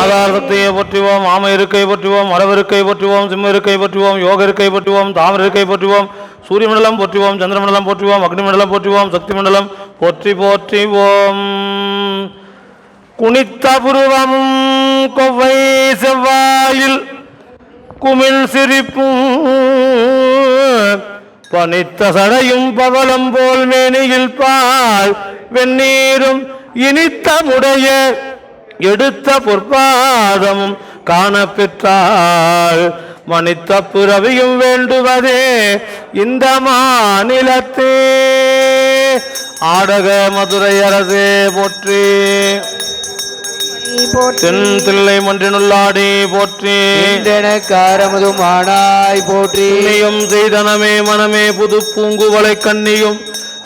ஆதாரத்தையே போற்றுவோம் ஆம இருக்கை போற்றுவோம் மரபு இருக்கை போற்றுவோம் சிம்ம இருக்கை போற்றுவோம் யோக இருக்கை போற்றுவோம் தாமர இருக்கை போற்றுவோம் சூரிய மண்டலம் போற்றுவோம் சந்திர மண்டலம் போற்றுவோம் அக்னி மண்டலம் போற்றுவோம் சக்தி மண்டலம் போற்றி போற்றி ஓம் குனித்த புருவமும் கொவ்வை செவ்வாயில் குமிழ் சிரிப்பும் பனித்த சடையும் பவளம் போல் மேனியில் பால் வெந்நீரும் இனித்த முடைய எடுத்த பொற்பாதமும் காணப்பெற்றாள். மனித்த பிறவியும் வேண்டுவதே இந்த மாநிலத்தே. ஆடக மதுரை அரசே போற்றி. தென் தில்லை மன்றினுள்ளாடி போற்றி. காரமுதும் ஆனாய் போற்றி செய்தனமே மனமே புது பூங்குவளை கண்ணியும்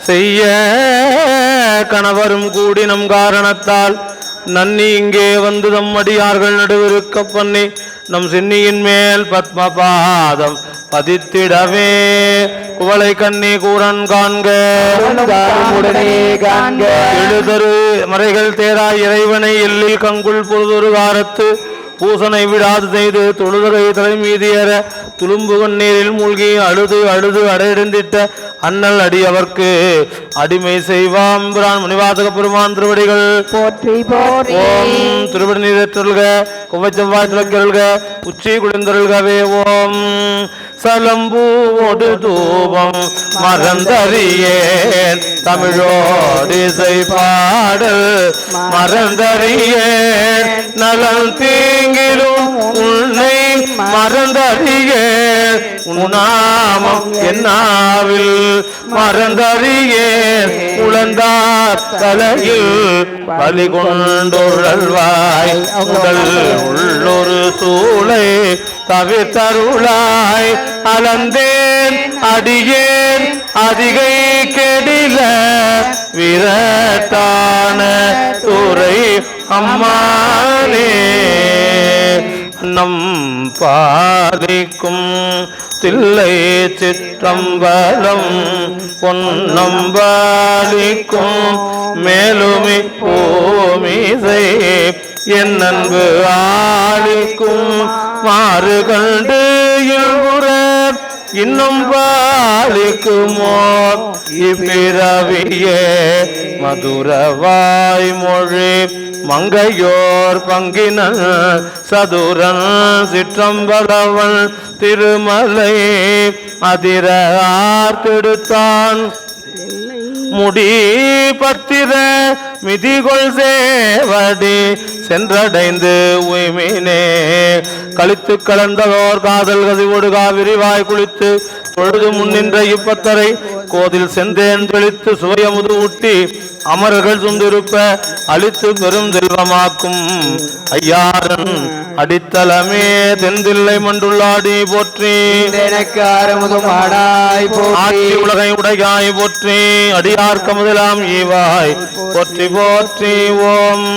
செய்ய கணவரும் கூடினம் காரணத்தால் நன்னி இங்கே வந்து தம் அடியார்கள் நடுவிருக்க பண்ணி நம் சென்னியின் மேல் பத்மபாதம் பதித்திடவே. குவளை கண்ணி கூரன் காண்க. எழுதரு மறைகள் தேராய் இறைவனை எல்லில் கங்குள் பொழுதொரு காரத்து பூசனை விடாது செய்து தொழுதகை தலை மீதியற துளும்பு கண்ணீரில் மூழ்கி அழுது அழுது அடையெடுந்திட்ட அண்ணல் அடி அவர்க்கு. அடிமை செய்வாம் பிரான் மணிவாசக பெருமான் திருவடிகள். போற்றி ஓம் திருவடி நீரற்றல்க குவச்செவ்வாய் துளக்கிறல்க உச்சி குளிர்ந்தருள்கவே ஓம். சலம்பூடு தூபம் மறந்தறியேன் தமிழோடு இசை பாடல் மறந்தறியேன். நலம் தீங்கிலும் உன்னை மறந்தறியேன் உன்னாமம் என்னாவில் மறந்தறியேன் உழந்தார் தலையில் பலி கொண்டுழல்வாய் உடல் உள்ளொரு சூளை தவிர்த்தருளாய். அலந்தேன் அடியேன் அதிகை கெடில விரட்டான துறை அம்மானே. நம் பாதிக்கும் தில்லை சிற்றம்பலம் பொன்னம்பாலிக்கும் மேலுமி பூமிசை என் அன்பு ஆளிக்கும் மாறு கண்டு இல்புற இன்னும் பாலிக்குமோ இப்பிறவியே மதுரவாய் மொழி மங்கையோர் பங்கின சதுரன் சிற்றம்பலவன் திருமலை அதிர ஆர்த்தெடுத்தான் முடி பத்திர மிதிகொள் சேவடி சென்றடைந்து உய்மினே. கழித்து கலந்ததோர் காதல் கதிவோடு காவிரிவாய் குளித்து பொழுது முன்னின்ற இப்பத்தரை கோதில் செந்தேன் தெளித்து சுவையமுது ஊட்டி அமரர்கள் சுந்திருப்ப அழித்து பெரும் செல்வமாக்கும் ஐயாரன் அடித்தலமே தென்தில்லை மண்டுள்ளாடி போற்றி. எனக்கு ஆரமுதும் ஆட்சி உலகை உடையாய் போற்றி. அடியார்க்க முதலாம் ஈவாய். போற்றி போற்றி ஓம்.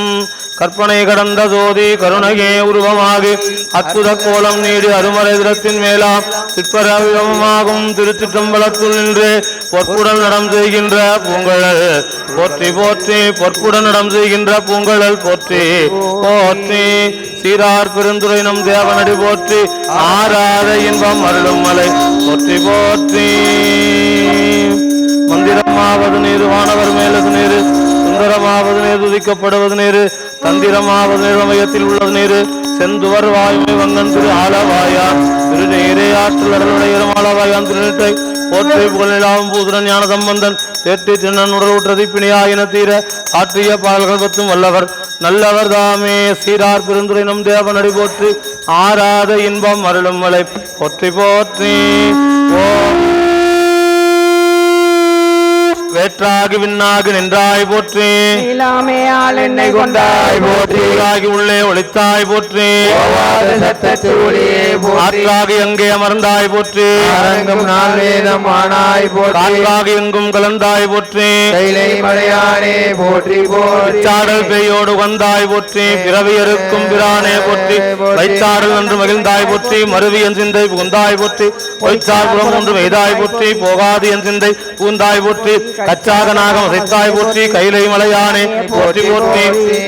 கற்பனை கடந்த ஜோதி கருணையே உருவமாகி அற்புத கோலம் நீடி அருமறை திரத்தின் மேலாம் சிற்பரவிதமாகும் திருச்சிற்றம்பலத்துள் நின்று பொற்புடன் நடம் செய்கின்ற பூங்கழல். போற்றி போற்றி பொற்புடன் நடம் செய்கின்ற பூங்கழல். போற்றி போற்றி. சீரார் பெருந்துரை நம் தேவனடி போற்றி. ஆராத இன்பம் அருளும் மலை. போற்றி போற்றி. மந்திரமாவது நீரு வானவர் மேலது நீர். சுந்தரமாவது நீர் துதிக்கப்படுவது நீர். தந்திரமாவது நீர் உள்ளது நீரு. செந்துவர் வாய்மை வங்கன் திரு ஆலவாயான் திரு நேரே ஆற்றல் அருளுடைய ஆலவாயான் திருநீட்டை போற்றி புகழெல்லாம் பூதுரன் ஞான சம்பந்தன். தேற்றி திண்ணன் உடல் ஊற்றதி பிணியாயின தீர. ஆற்றிய பாடல்கள் பத்தும் வல்லவர். நல்லவர் தாமே. சீரார் பெருந்துரை நம் தேவனடி போற்றி. ஆராத இன்பம் அருளும் மலை போற்றி போற்றி. ஓம். வேற்றாகி விண்ணாகி நின்றாய் போற்றி. இல்லாமையால் என்னை கொண்டாய் போற்றி. ஆகி உள்ளே ஒளித்தாய் போற்றி. ஆற்றாகி எங்கே அமர்ந்தாய் போற்றி. அரங்கம் நாள் வேதம் ஆனாய் போற்றி. காற்றாகி எங்கும் கலந்தாய் போற்றி. கைலை மலையானே போற்றி போற்றி. சாடல் பெய்யோடு வந்தாய் போற்றி. பிறவியருக்கும் பிரானே போற்றி. வைச்சாடல் என்று மகிழ்ந்தாய் போற்றி. மருவி என் சிந்தை புகுந்தாய் போற்றி. பொய்ச்சார் புறம் ஒன்று மெய்தாய் போற்றி. போகாது என் சிந்தை புகுந்தாய் போற்றி. கச்ச உற்சாகனாக அசைத்தாய் போற்றி கைலை மலையானே போற்றி போற்றி.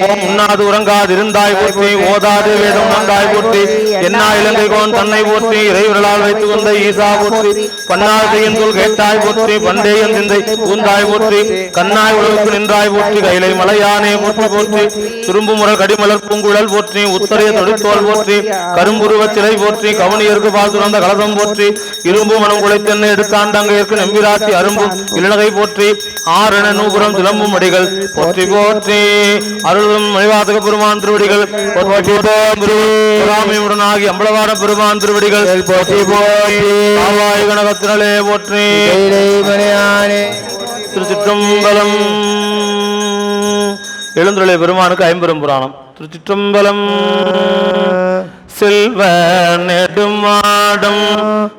ஓம் உண்ணாது உறங்காதிருந்தாய் போற்றி ஓதாது வேதம் நந்தாய் போற்றி. என்னா இலங்கை கோன் தன்னை போற்றி இறைவர்களால் வைத்துக் கொண்ட ஈசா போற்றி. பன்னாள் சொல் கேட்டாய் போற்றி பண்டேயன் சிந்தை பூந்தாய் போற்றி. கண்ணாய் உழவுக்கு நின்றாய் போற்றி கைலை மலையானே போற்றி போற்றி. துரும்பு முரல் கடிமலர் பூங்குழல் போற்றி உத்தரைய தொடுத்தோல் போற்றி. கரும்புருவ சிலை போற்றி கவனியருக்கு பால் துறந்த கலசம் போற்றி. இரும்பு மனம் குலைத்தென்னை எடுத்தாண்டங்க ஏற்கு நம்பிராட்டி அரும்பும் இளநகை போற்றி ஆரண நூபுரம் சிலம்பும் அடிகள். போற்றி போற்றி அருளும் மணிவாசக பெருமான் திருவடிகள். போற்றி போற்றி அம்பலவான பெருமான் திருவடிகள். போற்றி. போற்றி ஆவாய் கனகத்தினலே போற்றி. திருச்சிற்றம்பலம். எழுந்துள்ள பெருமானுக்கு ஐம்பெரும் புராணம். திருச்சிற்றம்பலம். செல்வ நெடுமாடும்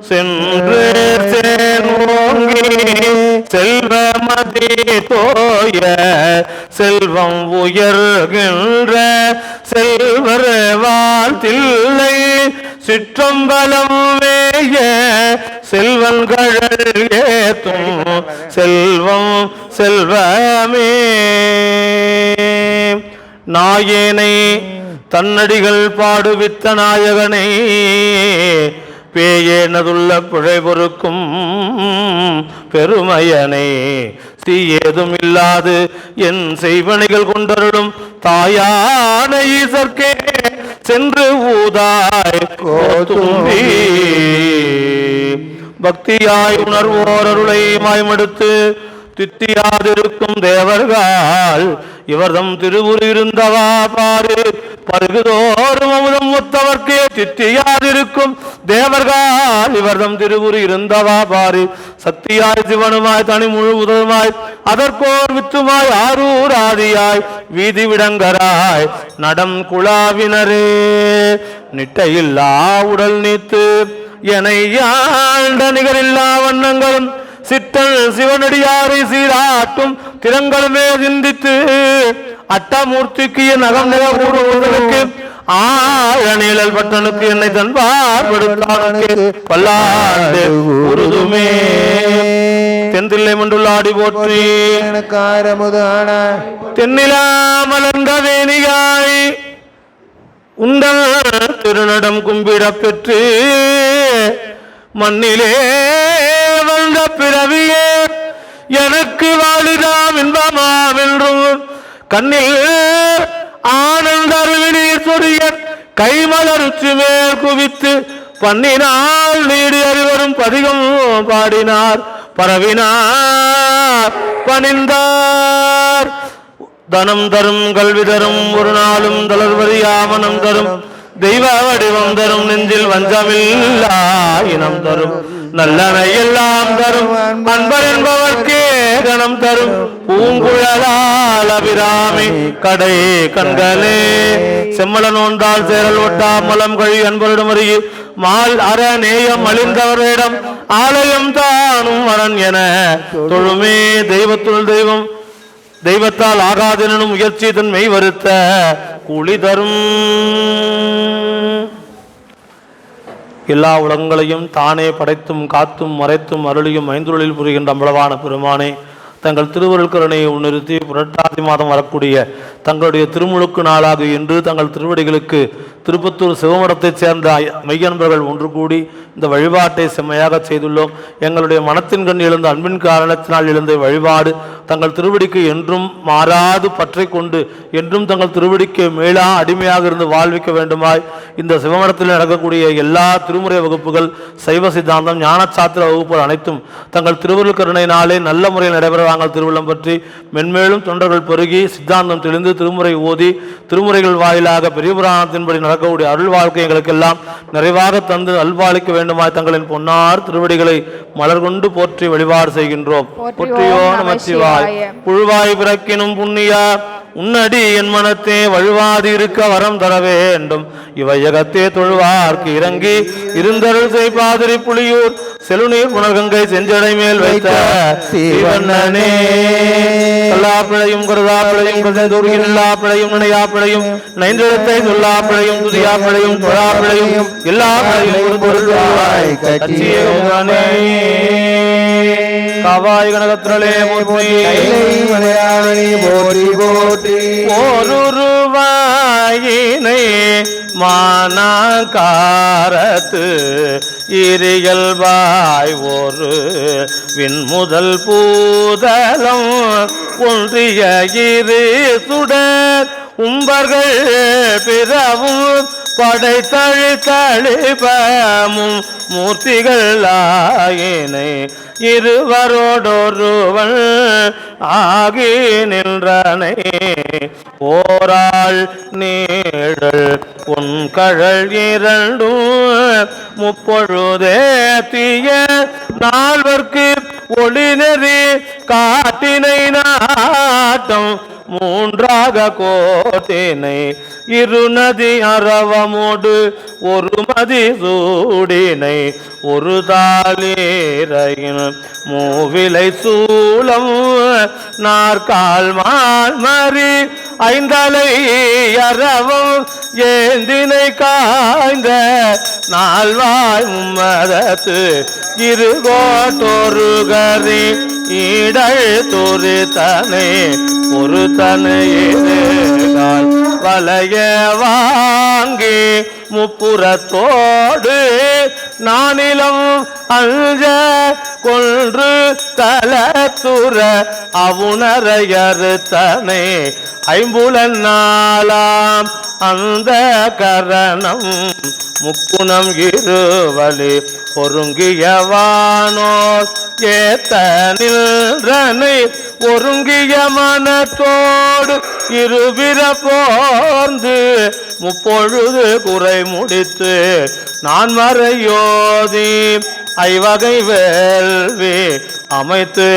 சென்று சேர்வோங்கி செல்வமதி தோய செல்வம் உயர்கின்ற செல்வர் வாழ்த்தில்லை. சிற்றம்பலம் வேய செல்வன்கள் ஏத்தும் செல்வம் செல்வமே. நாயேனை தன்னடிகள் பாடுவித்த நாயகனே பேயேனதுள்ள பிழை பொறுக்கும் பெருமையனே. தீ ஏதும் இல்லாது என் செய்வனைகள் கொண்டருளும் தாயான ஈசர்க்கே சென்று ஊதாய் கோதும்பி பக்தியாய் உணர்வோரருளை மாய்மடுத்து தித்தியாதிருக்கும் தேவர்கள் இவர்தம் திருவுரு இருந்தவா பாரு. பருகுதோறும் அமுதம் ஒத்தவர்க்கே திட்டியாதிருக்கும் தேவர்கள் இவர்தம் திருவுரு இருந்தவா பாரு. சக்தியாய் சிவனுமாய் தனி முழு உதவுமாய். அதற்கோர் வித்துமாய் ஆரூர் ஆதியாய் வீதி விடங்கராய் நடம் குழாவினரே. நிட்டையில்லா உடல் நீத்து. என ஆண்ட நிகரில்லா வண்ணங்களும். சித்தல் சிவனடியாரை சீராட்டும். திறங்களுமே சிந்தித்து. அட்டாமூர்த்திக்கு என் அகம் நிலவுக்கு ஆழநிழல் பட்டனுக்கு என்னை தன்பார்படுத்தானுக்கு பல்லாண்டு உருதுமே. தென்தில்லை மண்டுள்ள ஆடி போற்றி எனக்காரமுதான தென்னிலா மலர்ந்த வேணியாய் உண்டல் திருநடம் கும்பிடப் பெற்று மண்ணிலே வந்த பிறவியே எனக்கு வாழிதாம் இன்பமாம் என்றும் கண்ணில் ஆனந்த அருவினீர் சொரிய கைமலருச்சி மேல் குவித்து பண்ணினால் நீடி அறிவரும் பதிகம் பாடினார் பரவினார் பணிந்தார். தனம் தரும் கல்வி தரும் ஒரு நாளும் தளர்வதி தளர்வறியாமனம் தரும். தெய்வ வடிவம் தரும் நெஞ்சில் வஞ்சமில்லா இனம் தரும். நல்லனை எல்லாம் தரும். அன்பர் என்பவர்க்கே கணம் தரும் பூங்குழலால் அபிராமி கடை கண்களே. செம்மலன் ஒன்றால் சேரல் ஒட்டா மலம் கழி அன்பரிடம் அருகி மால் அற நேயம் அழிந்தவரிடம் ஆலயம் தானும் வரன் என தொழுமே. தெய்வத்துள் தெய்வம் தெய்வத்தால் ஆகாதனும் முயற்சி தன்மை வருத்த கூலி தரும். எல்லா உலகங்களையும் தானே படைத்தும் காத்தும் மறைத்தும் அருளியும் ஐந்துருளில் புரிகின்ற அம்பளவான பெருமானே. தங்கள் திருவருள் கருணையை முன்னிறுத்தி புரட்டாதி மாதம் வரக்கூடிய தங்களுடைய திருமுழுக்கு நாளாக இன்று தங்கள் திருவடிகளுக்கு திருப்பத்தூர் சிவமடத்தைச் சேர்ந்த மையன்பர்கள் மெய்யன்பர்கள் ஒன்று கூடி இந்த வழிபாட்டை செம்மையாக செய்துள்ளோம். எங்களுடைய மனத்தின் கண் எழுந்த அன்பின் காரணத்தினால் எழுந்த வழிபாடு தங்கள் திருவடிக்கு என்றும் மாறாது பற்றை கொண்டு என்றும் தங்கள் திருவடிக்கு மேலா அடிமையாக இருந்து வாழ்விக்க வேண்டுமாய் இந்த சிவமடத்தில் நடக்கக்கூடிய எல்லா திருமுறை வகுப்புகள் சைவ சித்தாந்தம் ஞானசாத்திர வகுப்புகள் அனைத்தும் தங்கள் திருவருள் கருணையினாலே நல்ல முறையில் நடைபெற வாங்கல் திருவிழம் பற்றி மென்மேலும் தொண்டர்கள் பெருகி சித்தாந்தம் தெளிந்து திருமுறை ஓதி திருமுறைகள் வாயிலாக பெரிய புராணத்தின்படி நடக்கக்கூடிய அருள் வாழ்க்கை எங்களுக்கெல்லாம் நிறைவாக தந்து அல்வாளிக்க வேண்டுமாய் தங்களின் பொன்னார் திருவடிகளை மலர் கொண்டு போற்றி வழிபாடு செய்கின்றோம். போற்றியோ நமச்சிவாய் புழுவாய் பிறக்கினும் புண்ணியா உன்னடி என் மனத்தே வழுவாது இருக்க வரம் தர வேண்டும் இவையகத்தே தொழுவார்க்கு இறங்கி இருந்தருள் செய் பாதிரி புலியூர் செலுநீர் புனர்கங்கை செஞ்சடை மேல் வைத்த பிழையும் கருதா பிழையும் எல்லா பிழையும் நினையா பிழையும் நைந்தெழுத்தை சொல்லா பிழையும் துதியா பிழையும் தொழா பிழையும் எல்லா பிழையும் ஒரு கட்சியே காவாய் கனகத்திரளே போற்றி போற்றி போற்றி மானாக்காரத்து இரியல்வாய் ஒரு விண்முதல் பூதலம். ஒன்றிய இரு சுடர் உம்பர்கள் பிறவும் படைத்தழி தழிபமும் மூர்த்திகள் ஆயினை. இருவரோடொருவன் ஆகி நின்றனை. ஓராள் நீழல் உன் கழல் இரண்டும் முப்பொழுதே தீய. நால்வர்க்கு ஒளி நெறி காட்டினை நாட்டம். மூன்றாக கோட்டினை இருநதி அறவமோடு ஒரு மதி சூடினை ஒரு தாளேரையின் மூவிலை சூளம் நாற்கால் மால்மறி ஐந்தலை அறவம் ஏந்தினை காய்ந்த நால்வாய் மதத்து இருகோட்டொரு கரி இடல் தொரு தனை ஒரு தனையினால் வளைய வாங்கி முப்புறத்தோடு நானிலம் அஞ்ச கொன்று தலத்துற அவுணரையறுத்தனை ஐம்புலன் நாளாம் அந்த கரணம் முக்குணம் இருவலி பொருங்கியவானோர் ஏத்த நின்றனை ஒருங்கிய மனத்தோடு இருபிற போர்ந்து முப்பொழுது குறை முடித்து நான் மறையோதி ஐவகை வேள்வி அமைத்து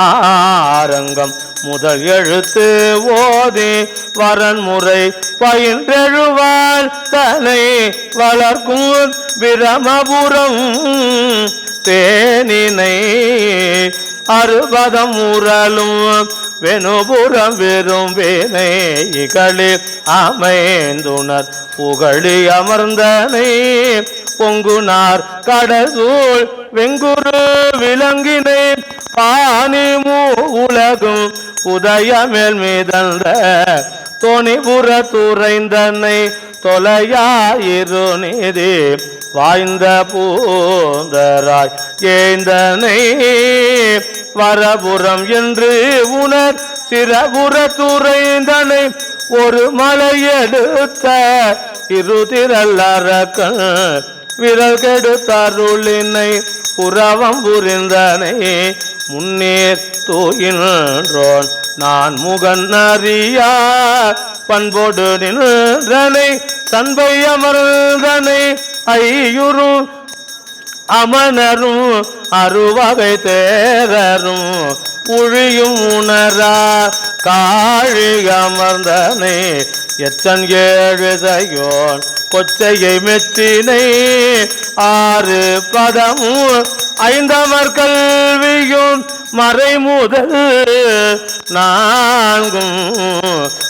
ஆரங்கம் முதல் எழுத்து ஓதி வரன்முறை பயின்றெழுவாள் தனை வளர்க்கும் பிரமபுரம் தேனினை அறுபதம் உரலும் வெணுபுறம் வெறும் வேனை இகழில் அமைந்துணர் புகழி அமர்ந்தனை பொங்குனார் கடசூழ் வெங்குரு விலங்கினை பாணி உலகும் உதயமேல் மீதந்த துணிபுற துறைந்தனை தொலையாயிரு நிதி வாய்ந்த பூந்தராய் ஏந்தனை வரபுறம் என்று உணர் சிறபுற துறைந்தனை ஒரு மலையெடுத்த இருதிரல்லறக்கள் விரல் கெடுத்தருளினை புறவம் புரிந்தனை முன்னேர் தூயின்றோன் நான் முகன் அறியா பண்போடு நின்றனை தன்பை அமர்ந்தனை ஐயுறு அமனரும் அருவகை தேரரும் உழியும் உணரா காழி அமர்ந்தனை எச்சன் ஏழு செய்யோன் கொச்சையை மெச்சினை ஆறு பதமும் ஐந்தவர் கல்வியும் மறைமுதல் நான்கும்.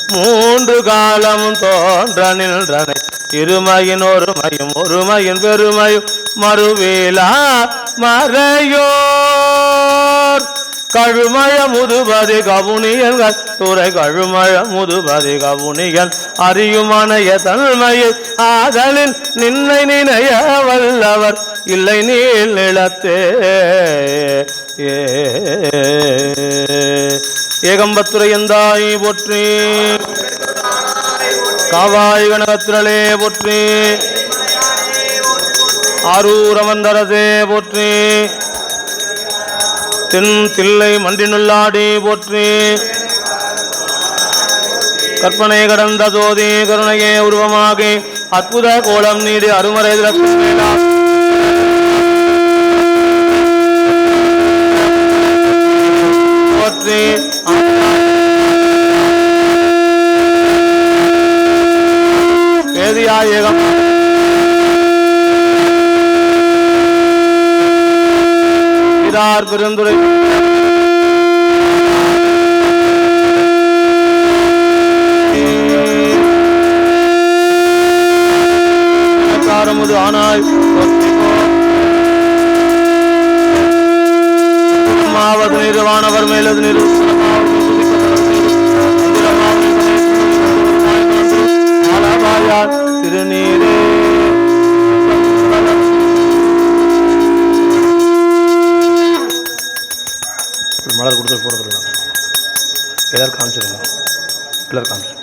மூன்று காலம் தோன்ற நின்றனை இருமையின் ஒருமையும் ஒருமையின் பெருமையும் மறுவேலா மறையோ கழுமழ முதுபதி கபுனியன்கள் துறை கழுமழ முதுபதி கபுனியன் அறியுமனைய தன்மையை ஆதலின் நின்னை நினைய வல்லவர். இல்லை நீள் நிலத்தே. ஏ. எந்தாய் போற்றி. காவாய் கனகத்திரளே போற்றி. ஆரூரமந்தரசே போற்றி. தென் தில்லை மண்டினுள்ளாடி போற்றி. கற்பனை கடந்த ஜோதி கருணையே உருவமாகி. அற்புத கோலம் நீடி அருமறை லட்சுமிலா போற்றி. வேதியாயகம். செய்தார் பெருந்துரை ஆனாய். நிறுவானவர் மேலது நிறுவனமாயார் ஒரு மலர் எல்லோரும் காமிச்சிருங்க. எல்லோரும் காமிச்சிருங்க.